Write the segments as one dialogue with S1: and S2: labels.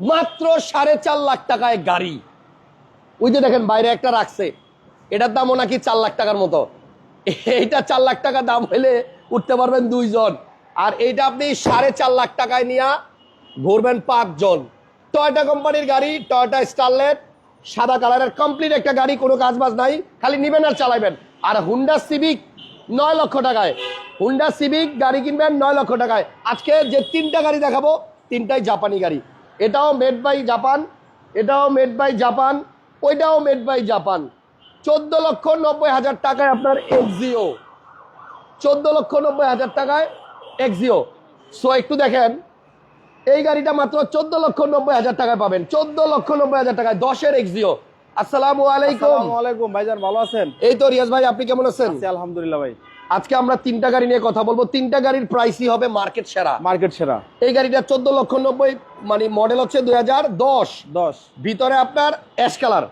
S1: মাত্র সাড়ে চার লাখ টাকায় গাড়ি। ওই যে দেখেন বাইরে একটা রাখছে। এটার দামও নাকি চার লাখ টাকার মতো। এইটা চার লাখ টাকা দাম হলে উঠতে পারবেন দুইজন। আর এইটা আপনি সাড়ে চার লাখ টাকায় নিয়ে ঘুরবেন পাঁচজন। টয়টা কোম্পানির গাড়ি টয়টা স্টারলেট সাদা কালারের কমপ্লিট একটা গাড়ি, কোনো কাজ বাজ নাই। খালি নিবেন আর চালাবেন আর হুন্ডা সিভিক নয় লক্ষ টাকায়। হুন্ডা সিভিক গাড়ি কিনবেন নয় লক্ষ টাকায়। আজকে যে তিনটা গাড়ি দেখাবো, তিনটাই জাপানি গাড়ি। এটাও মেড বাই জাপান এটাও মেড বাই জাপান ওইটাও মেড বাই জাপান চোদ্দ লক্ষ নব্বই হাজার টাকায় আপনার এক্সিও চোদ্দ লক্ষ নব্বই হাজার টাকায় এক্সিও সো একটু দেখেন এই গাড়িটা মাত্র চোদ্দ লক্ষ নব্বই হাজার টাকায় পাবেন। চোদ্দ লক্ষ নব্বই হাজার টাকায় দশের এক্সিও আসসালামু আলাইকুম।
S2: আলাইকুম ভাইজান ভালো আছেন?
S1: এই তো রিয়াজ ভাই আপনি কেমন আছেন?
S2: আছি আলহামদুলিল্লাহ ভাই।
S1: আজকে আমরা তিনটা গাড়ি নিয়ে কথা বলব। তিনটা গাড়ির প্রাইসই হবে মার্কেট সেরা।
S2: মার্কেট সেরা।
S1: এই গাড়িটা চোদ্দ লক্ষ নব্বই মানে মডেল হচ্ছে দুই হাজার দশ।
S2: দশ।
S1: ভিতরে আপনার ash colour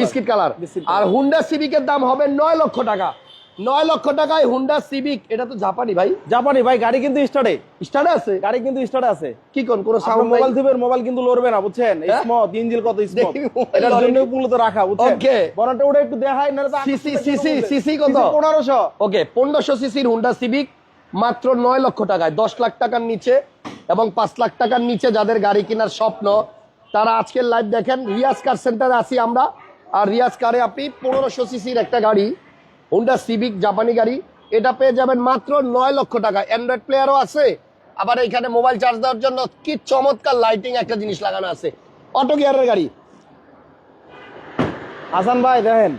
S1: biscuit colour
S2: biscuit
S1: আর। হুন্ডা সিভিকের দাম হবে নয় লক্ষ টাকা। নয় লক্ষ টাকায় হুন্ডা সিভিক এটা তো জাপানি ভাই।
S2: জাপানি ভাই গাড়ি কিন্তু স্টার্টে
S1: স্টার্টে আছে?
S2: গাড়ি কিন্তু স্টার্টে আছে।
S1: কি কোন কোন সাউন্ড
S2: মোবাইল দিবেন মোবাইল কিন্তু লড়বে না বুঝছেন?
S1: হ্যাঁ?
S2: স্মথ ইঞ্জিন কত স্মথ
S1: দেখি
S2: এটার জন্য। মূলত রাখা বুঝছেন?
S1: Okay.
S2: বনাটা ওটা একটু দেখাই না
S1: CC, CC, CC কত?
S2: পনেরোশো।
S1: ওকে পনেরোশো সিসির হুন্ডা সিভিক মাত্র নয় লক্ষ টাকায় দশ লাখ টাকার নিচে এবং পাঁচ লাখ টাকার নিচে যাদের গাড়ি কেনার স্বপ্ন তারা আজকের লাইভ দেখেন রিয়াজ কার সেন্টারে আছি আমরা। আর রিয়াজ কারে আপনি পনেরোশো সিসির একটা গাড়ি হুন্ডা সিভিক জাপানি গাড়ি। এটা পেয়ে যাবেন মাত্র নয় লক্ষ টাকা। অ্যান্ড্রয়েড প্লেয়ারও আছে। আবার এখানে মোবাইল চার্জ দেওয়ার জন্য কি চমৎকার লাইটিং একটা জিনিস লাগানো আছে। অটো গিয়ারের গাড়ি।
S2: আসান ভাই দেখেন।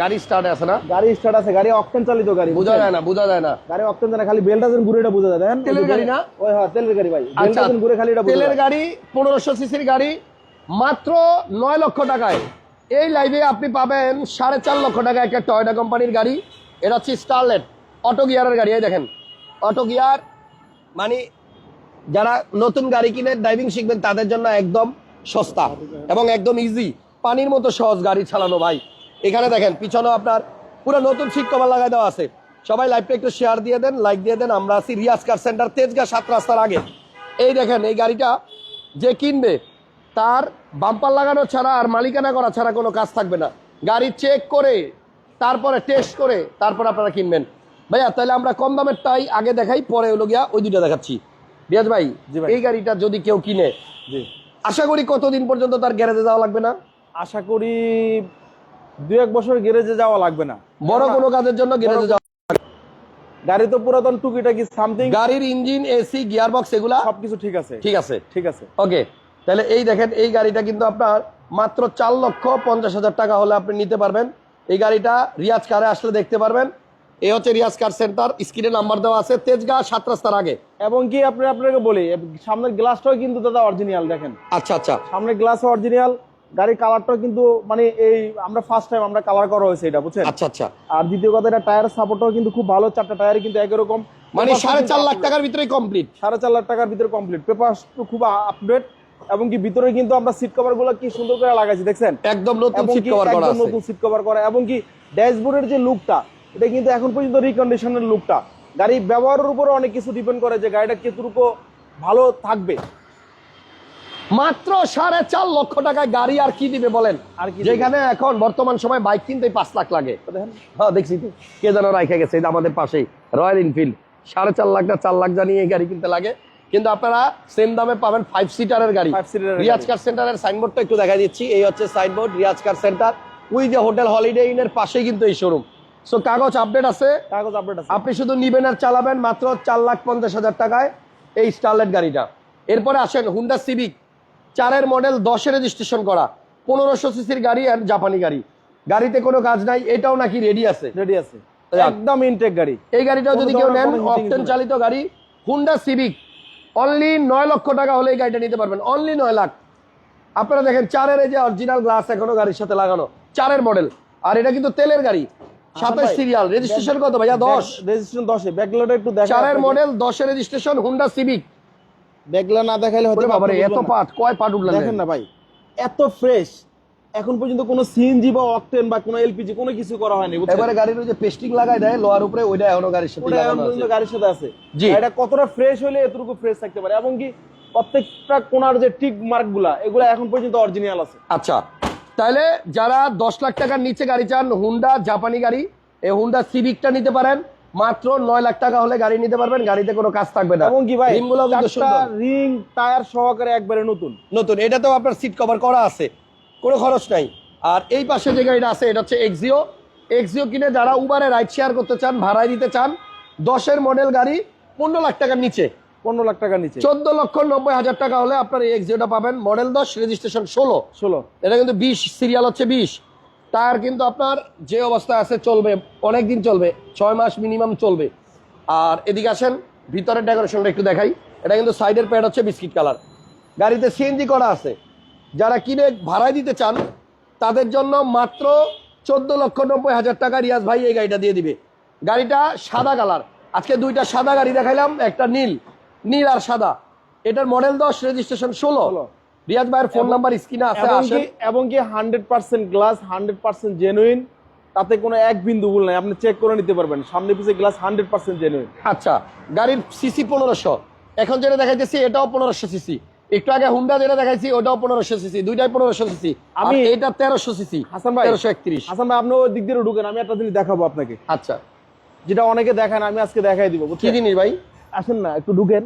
S1: গাড়ি স্টার্ট আছে না?
S2: গাড়ি স্টার্ট আছে। গাড়ি অকটেন চালিত গাড়ি
S1: বোঝা যায় না বোঝা যায় না।
S2: গাড়ি অকটেন জানা খালি বেলটা যেন ঘুরে এটা বোঝা যায়। দেখেন
S1: তেলের গাড়ি না?
S2: ওই হ্যাঁ তেলের গাড়ি ভাই। বেলটা যেন ঘুরে খালি এটা বোঝা
S1: তেলের গাড়ি পনেরোশো সিসির গাড়ি মাত্র নয় লক্ষ টাকায়। এই লাইভে আপনি পাবেন সাড়ে চার লক্ষ টাকা একটা টয়টা কোম্পানির গাড়ি। এটা হচ্ছে স্টারলেট অটো গিয়ারের গাড়ি, এই দেখেন। অটো গিয়ার মানে যারা নতুন গাড়ি কিনে ড্রাইভিং শিখবেন, তাদের জন্য একদম সস্তা এবং একদম ইজি পানির মতো সহজ গাড়ি চালানো ভাই। এখানে দেখেন, পিছনেও আপনার পুরো নতুন সিট কভার লাগাই দেওয়া আছে। সবাই লাইভটা একটু শেয়ার দিয়ে দেন লাইক দিয়ে দেন। আমরা আছি রিয়াজ কার সেন্টার তেজগাঁ সাত রাস্তার আগে। এই দেখেন, এই গাড়িটা যে কিনবে তার বাম্পার লাগানো ছাড়া আর মালিকানা করা ছাড়া কোনো কাজ থাকবে না। গাড়ি চেক করে তারপরে টেস্ট করে তারপর আপনারা কিনবেন। ভাইয়া তাহলে আমরা কম দামের টাই আগে দেখাই পরে হলো গিয়া ওই দুইটা দেখাচ্ছি। রিয়াজ ভাই এই গাড়িটা যদি কেউ কিনে আশা করি কতদিন পর্যন্ত তার গ্যারেজে যাওয়া লাগবে না?
S2: আশা করি দু এক বছর গ্যারেজে যাওয়া লাগবে না।
S1: বড় কোনো কাজের জন্য গ্যারেজে যাওয়া
S2: গাড়ি তো পুরাতন টুকিটাকি সামথিং
S1: গাড়ির ইঞ্জিন এসি গিয়ার বক্স এগুলা
S2: সবকিছু ঠিক আছে।
S1: ঠিক আছে।
S2: ঠিক আছে।
S1: ওকে তাহলে এই দেখেন এই গাড়িটা কিন্তু আপনার মাত্র চার লক্ষ পঞ্চাশ হাজার টাকা হলে আপনি নিতে পারবেন। এই গাড়িটা রিয়াজ কারে আসলে দেখতে পারবেন। এই হচ্ছে রিয়াজ কার সেন্টার স্ক্রিনে নাম্বার দেওয়া আছে তেজগাঁ সাত রাস্তার আগে।
S2: এবং কি আপনি আপনাকে বলি সামনের গ্লাসটাও কিন্তু দাদা অরিজিনাল দেখেন।
S1: আচ্ছা আচ্ছা।
S2: সামনের গ্লাস অরিজিনাল গাড়ির কালারটাও কিন্তু মানে এই আমরা ফার্স্ট টাইম আমরা কালার করা হয়েছে এটা বুঝছেন?
S1: আচ্ছা আচ্ছা।
S2: আর দ্বিতীয় কথা এটা টায়ার সাপোর্টটাও কিন্তু খুব ভালো চারটা টায়ার কিন্তু একই রকম।
S1: মানে সাড়ে চার লাখ টাকার ভিতরে কমপ্লিট
S2: সাড়ে চার লাখ টাকার ভিতরে কমপ্লিট পেপার খুব আপডেট এবং কি ভিতরে কিন্তু আমরা সিট কভারগুলো কি সুন্দর করে লাগাইছি দেখছেন?
S1: একদম নতুন সিট কভার করা
S2: একদম
S1: আছে।
S2: নতুন সিট কভার করা। এবং কি ড্যাশবোর্ডের যে লুকটা এটা কিন্তু এখন পর্যন্ত রিকন্ডিশনের লুকটা গাড়ি ব্যবহারের উপরে অনেক কিছু ডিপেন্ড করে যে গাড়িটা কতটুকু ভালো থাকবে।
S1: মাত্র সাড়ে চার লক্ষ টাকায় গাড়ি আর কি দিবে বলেন?
S2: আর কি
S1: যেখানে এখন বর্তমান সময় বাইক কিনতে পাঁচ লাখ লাগে। হ্যাঁ দেখছি তো। কে যেন রাখে গেছে আমাদের পাশেই রয়্যাল এনফিল্ড। সাড়ে চার লাখ না চার লাখ জানিয়ে এই গাড়ি কিনতে লাগে। কিন্তু আপনারা সেম দামে পাবেন ফাইভ সিটারের গাড়ি।
S2: এর
S1: রিয়াজ। কার সেন্টারের সাইনবোর্ডটা একটু দেখা দিচ্ছি। এই হচ্ছে সাইনবোর্ড রিয়াজ কার সেন্টার ওই যে হোটেল হলিডে ইনের পাশেই কিন্তু এই শোরুম সো কাগজ আপডেট আছে।
S2: কাগজ আপডেট আছে।
S1: আপনি শুধু নিবেন আর চালাবেন মাত্র চার লাখ পঞ্চাশ হাজার টাকায় এই স্টারলেট গাড়িটা। এরপরে আসেন হুন্ডা সিভিক চারের মডেল দশে রেজিস্ট্রেশন করা। পনেরোশো সিসির গাড়ি আর জাপানি গাড়ি। গাড়িতে কোনো কাজ নাই এটাও নাকি রেডি আছে।
S2: রেডি আছে। একদম ইনটেক গাড়ি।
S1: এই গাড়িটাও যদি কেউ নেন
S2: issue
S1: চালিত গাড়ি হুন্ডা সিভিক অনলি নয় লক্ষ টাকা হলে এই গাড়িটা নিতে পারবেন। অনলি নয় লাখ। আপনারা দেখেন চারের এই যে অরিজিনাল গ্লাস এখনও গাড়ির সাথে লাগানো চারের মডেল আর এটা কিন্তু তেলের গাড়ি। সাতাশ সিরিয়াল রেজিস্ট্রেশন কত ভাইয়া? দশ।
S2: রেজিস্ট্রেশন দশে একটু
S1: চারের মডেল দশে রেজিস্ট্রেশন হুন্ডা সিভিক
S2: ব্যাকলা না দেখাইলে হতে
S1: এত পাট কয় পাট উঠলেন
S2: দেখেন না ভাই এত ফ্রেশ এখন পর্যন্ত কোনো সিএনজি বা অকটেন বা কোনো এলপিজি কোনো কিছু করা হয়নি
S1: এবারে গাড়ির ওই যে পেস্টিং লাগাই দেয় লোহার উপরে ওইটা এখনও গাড়ির সাথে
S2: ওটা এখন পর্যন্ত। গাড়ির সাথে আছে।
S1: জি।
S2: এটা কতটা ফ্রেশ হলে এতটুকু ফ্রেশ থাকতে পারে? এবং কি প্রত্যেকটা কোনার যে টিক মার্কগুলা এগুলো এখন পর্যন্ত অরিজিনাল আছে।
S1: আচ্ছা তাহলে যারা দশ লাখ টাকার নিচে গাড়ি চান হুন্ডা জাপানি গাড়ি এই হুন্ডা সিভিকটা নিতে পারেন মাত্র নয় লাখ টাকা হলে গাড়ি নিতে পারবেন গাড়িতে কোনো কাজ থাকবে না।
S2: এবং কি ভাই রিং টায়ার সহকারে একবারে নতুন।
S1: নতুন এটা তো আপনার সিট কভার করা আছে। কোনো খরচ নাই। আর এই পাশে যে গাড়িটা আছে এটা হচ্ছে এক্সিও এক্সিও কিনে যারা উবারে রাইড শেয়ার করতে চান ভাড়ায় দিতে চান দশের মডেল গাড়ি পনেরো লাখ টাকার নিচে।
S2: পনেরো লাখ টাকার নিচে।
S1: চোদ্দ লক্ষ নব্বই হাজার টাকা হলে আপনার এই এক্সিওটা পাবেন মডেল দশ রেজিস্ট্রেশন ষোলো।
S2: ষোলো।
S1: এটা কিন্তু বিশ সিরিয়াল হচ্ছে বিশ। টায়ার কিন্তু আপনার যে অবস্থায় আছে চলবে অনেক দিন চলবে ছয় মাস মিনিমাম চলবে। আর এদিকে আসেন ভিতরের ডেকোরেশনটা একটু দেখাই। এটা কিন্তু সাইডের প্যাড হচ্ছে বিস্কিট কালার গাড়িতে সিএনজি করা আছে। যারা কিনে ভাড়ায় দিতে চান তাদের জন্য মাত্র চোদ্দ লক্ষ নব্বই হাজার টাকা রিয়াজ ভাই এই গাড়িটা দিয়ে দিবে। গাড়িটা সাদা কালার। আজকে দুইটা সাদা গাড়ি দেখাইলাম একটা নীল। নীল আর সাদা। এটার মডেল দশ রেজিস্ট্রেশন ষোলো। রিয়াজ ভাইয়ের ফোন নাম্বার স্ক্রিনে আছে
S2: এবং কি hundred percent glass hundred percent genuine তাতে কোনো এক বিন্দু ভুল নাই আপনি চেক করে নিতে পারবেন। সামনে পিছে গ্লাস হান্ড্রেড পার্সেন্ট জেনুইন
S1: আচ্ছা গাড়ির সিসি পনেরোশো। এখন যেটা দেখাইতেছি এটাও পনেরোশো সিসি একটু আগে হুন্ডা যেটা দেখাইছি ওটাও পনেরোশো সিসি দুইটাই পনেরোশো সিসি আমি এটা তেরোশো সিসি
S2: হাসান ভাই
S1: তেরোশো একত্রিশ।
S2: হাসান ভাই আপনি ওই দিক দিয়ে ঢুকেন আমি একটা জিনিস দেখাবো আপনাকে।
S1: আচ্ছা।
S2: যেটা অনেকে দেখান আমি আজকে দেখাই দিব
S1: কি জিনিস ভাই?
S2: আসেন না একটু ঢুকেন।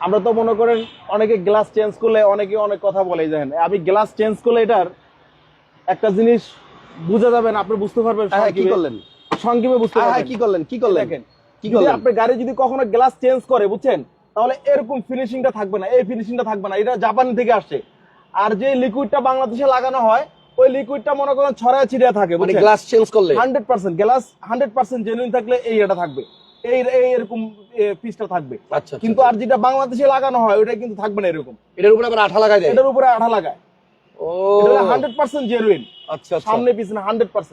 S2: আমরা তো মনে করেন অনেকে গ্লাস চেঞ্জ করলে অনেকে অনেক কথা বলে দেখেন। আমি গ্লাস চেঞ্জ করলে এটার একটা জিনিস বুঝে যাবেন আপনি বুঝতে পারবেন
S1: হ্যাঁ কি করলেন?
S2: সংক্ষেপে বুঝতে
S1: হ্যাঁ, হ্যাঁ,
S2: পারবেন।
S1: কি করলেন কি করলেন?
S2: দেখেন।
S1: কি করলেন?
S2: আপনার গাড়ি যদি কখনো গ্লাস চেঞ্জ করে বুঝছেন? তাহলে এরকম ফিনিশিংটা থাকবে না এই ফিনিশিংটা থাকবে না এটা জাপান থেকে আসছে। আর যে লিকুইডটা বাংলাদেশে লাগানো হয় ওই লিকুইডটা মনে করেন ছড়ায় ছিড়িয়া থাকে
S1: মানে গ্লাস চেঞ্জ করলে।
S2: Hundred percent glass hundred percent genuine থাকলে এই এটা থাকবে। এই এই এরকম পিসটা থাকবে।
S1: আচ্ছা
S2: কিন্তু আর যেটা বাংলাদেশে লাগানো হয় ওটা কিন্তু থাকবে না এরকম।
S1: এটার উপরে আবার আঠা লাগায় দেয়?
S2: এটার উপরে আঠা লাগায়।
S1: ও।
S2: জেনুইন
S1: আচ্ছা আচ্ছা।
S2: সামনে পিছনে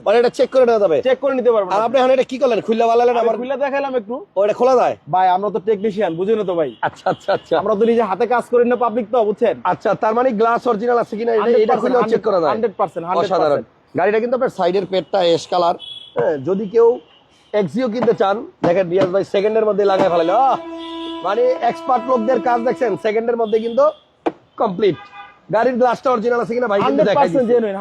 S1: মানে এটা চেক করে নেওয়া যাবে?
S2: চেক করে নিতে পারবেন
S1: আর আপনি এখন এটা কি করলেন? খুললে বালালেন
S2: আমার
S1: আমার
S2: দেখাইলাম একটু।
S1: ও এটা খোলা যায়?
S2: ভাই আমরা তো টেকনিশিয়ান বুঝেন তো ভাই।
S1: আচ্ছা আচ্ছা আচ্ছা।
S2: আমরা তো নিজে হাতে কাজ করি না পাবলিক তো বুঝছেন?
S1: আচ্ছা তার মানে গ্লাস অরিজিনাল আছে কিনা এটা- এটা খুলে চেক করা যায়।
S2: হান্ড্রেড পার্সেন্ট
S1: অসাধারণ। গাড়িটা কিন্তু আপনার সাইডের পেটটা এস কালার হ্যাঁ যদি কেউ এক্সিও কিনতে চান দেখেন রিয়াজ ভাই সেকেন্ডের মধ্যে লাগাই ফেলাইল। মানে এক্সপার্ট লোকদের কাজ দেখছেন সেকেন্ডের মধ্যে কিন্তু কমপ্লিট গাড়ির গ্লাসটা অরিজিনাল আছে কিনা ভাই কিন্তু দেখাই।
S2: জেনুইন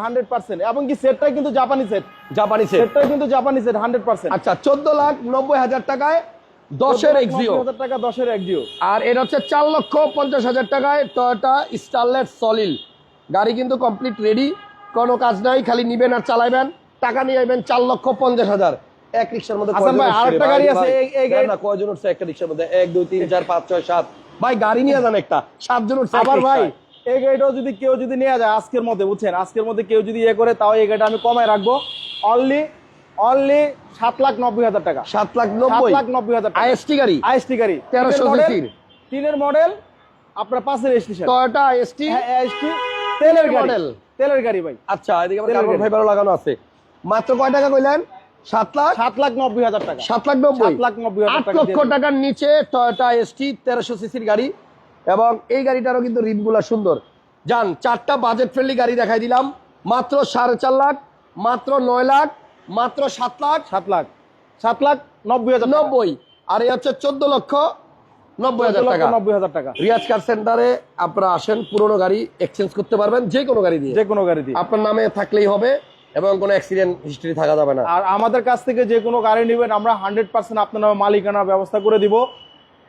S2: এবং কি সেটটাই কিন্তু জাপানি সেট
S1: জাপানি সেট
S2: সেটটাই কিন্তু জাপানি সেট হান্ড্রেড পার্সেন্ট
S1: আচ্ছা চোদ্দ লাখ নব্বই হাজার টাকায় দশের এক্সিও
S2: হাজার টাকা দশের এক্সিও
S1: আর এটা হচ্ছে চার লক্ষ পঞ্চাশ হাজার টাকায় টয়োটা স্টারলেট সলিল গাড়ি কিন্তু কমপ্লিট রেডি কোনো কাজ নাই খালি নিবেন আর চালাইবেন। টাকা নিয়ে আসবেন চার লক্ষ পঞ্চাশ হাজার। এক রিক্সার মধ্যে কয়জন
S2: ভাই, আরেকটা গাড়ি আছে, এই- গাড়ি-
S1: না, কয়জন উঠছে একটা রিক্সার মধ্যে? এক দুই তিন চার পাঁচ ছয় সাত। ভাই গাড়ি নিয়ে যান একটা। সাতজন উঠছে
S2: আবার ভাই। এই গাড়িটাও যদি কেউ যদি নিয়ে যায় আজকের মধ্যে বুঝছেন? আজকের মধ্যে কেউ যদি ইয়ে করে তাও এই গাড়িটা আমি কমায় রাখব। অনলি অনলি সাত লাখ নব্বই হাজার টাকা।
S1: সাত লাখ নব্বই?
S2: লাখ নব্বই হাজার টাকা।
S1: আইএসটি গাড়ি?
S2: আইএসটি গাড়ি।
S1: 1300
S2: তিনের মডেল- আপনার পাঁচের স্টেশন
S1: টয়োটা আইএসটি
S2: আইএসটি তেলের
S1: মডেল।
S2: তেলের গাড়ি ভাই।
S1: আচ্ছা এদিকে কার্বন ফাইবারও লাগানো আছে। মাত্র কয় টাকা কইলেন? সাত লাখ?
S2: সাত লাখ নব্বই হাজার টাকা।
S1: সাত লাখ নব্বই?
S2: লাখ নব্বই হাজার টাকা
S1: লক্ষ টাকার নিচে টয়োটা এসটি তেরোশো সিসির গাড়ি। এবং এই গাড়িটারও কিন্তু রিমগুলো সুন্দর। যান চারটা বাজেট ফ্রেন্ডলি গাড়ি দেখাই দিলাম। মাত্র সাড়ে চার লাখ মাত্র নয় লাখ মাত্র সাত লাখ
S2: সাত লাখ। সাত লাখ নব্বই হাজার
S1: নব্বই। আর এই হচ্ছে চোদ্দ লক্ষ নব্বই হাজার টাকা।
S2: নব্বই হাজার টাকা।
S1: রিয়াজ কার সেন্টারে আপনারা আসেন পুরোনো গাড়ি এক্সচেঞ্জ করতে পারবেন যে কোনো গাড়ি দিয়ে।
S2: যে কোনো গাড়ি দিয়ে।
S1: আপনার নামে থাকলেই হবে এবং কোনো অ্যাক্সিডেন্ট হিস্ট্রি থাকা যাবে না।
S2: আর আমাদের কাছ থেকে যে কোনো গাড়ি নেবেন আমরা হান্ড্রেড পার্সেন্ট আপনার নামে মালিকানা ব্যবস্থা করে দিব।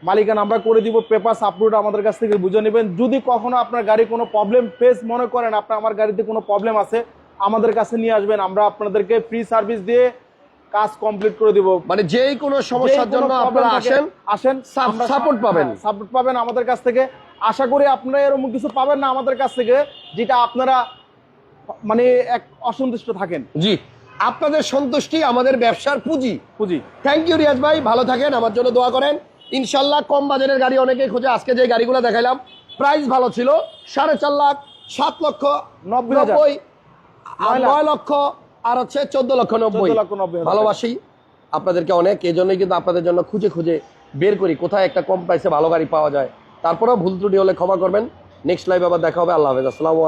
S2: মালিকানা আমরা করে দিব পেপার আপলোড আমাদের কাছ থেকে বুঝে নেবেন। যদি কখনো আপনার গাড়ি কোনো প্রবলেম ফেস মনে করেন আপনার আমার গাড়িতে কোনো প্রবলেম আছে আমাদের কাছে নিয়ে আসবেন। আমরা আপনাদেরকে ফ্রি সার্ভিস দিয়ে কাজ কমপ্লিট করে দিব।
S1: মানে যেই কোনো সমস্যার জন্য আপনারা আসেন
S2: আসেন
S1: সাপ- support পাবেন।
S2: সাপোর্ট পাবেন আমাদের কাছ থেকে। আশা করি আপনারা এরকম কিছু পাবেন না আমাদের কাছ থেকে যেটা আপনারা মানে এক অসন্তুষ্ট থাকেন।
S1: জি আপনাদের সন্তুষ্টি আমাদের ব্যবসার পুঁজি।
S2: পুঁজি।
S1: থ্যাংক ইউ রিয়াজ ভাই ভালো থাকেন আমার জন্য দোয়া করেন। ইনশাল্লাহ কম বাজারের গাড়ি অনেকেই খোঁজে। আজকে যে গাড়িগুলো দেখাইলাম প্রাইস ভালো ছিল সাড়ে চার লাখ সাত লক্ষ
S2: নব্বই
S1: আর নয় লক্ষ আর হচ্ছে চোদ্দ লক্ষ নব্বই।
S2: 14 লক্ষ নব্বই হাজার।
S1: ভালোবাসি আপনাদেরকে অনেক এই জন্যই কিন্তু আপনাদের জন্য খুঁজে খুঁজে বের করি কোথায় একটা কম প্রাইসে ভালো গাড়ি পাওয়া যায়। তারপরেও ভুল ত্রুটি হলে ক্ষমা করবেন। নেক্সট লাইভ আবার দেখা হবে। আল্লাহ হাফেজ। আসসালামু আলাইকুম।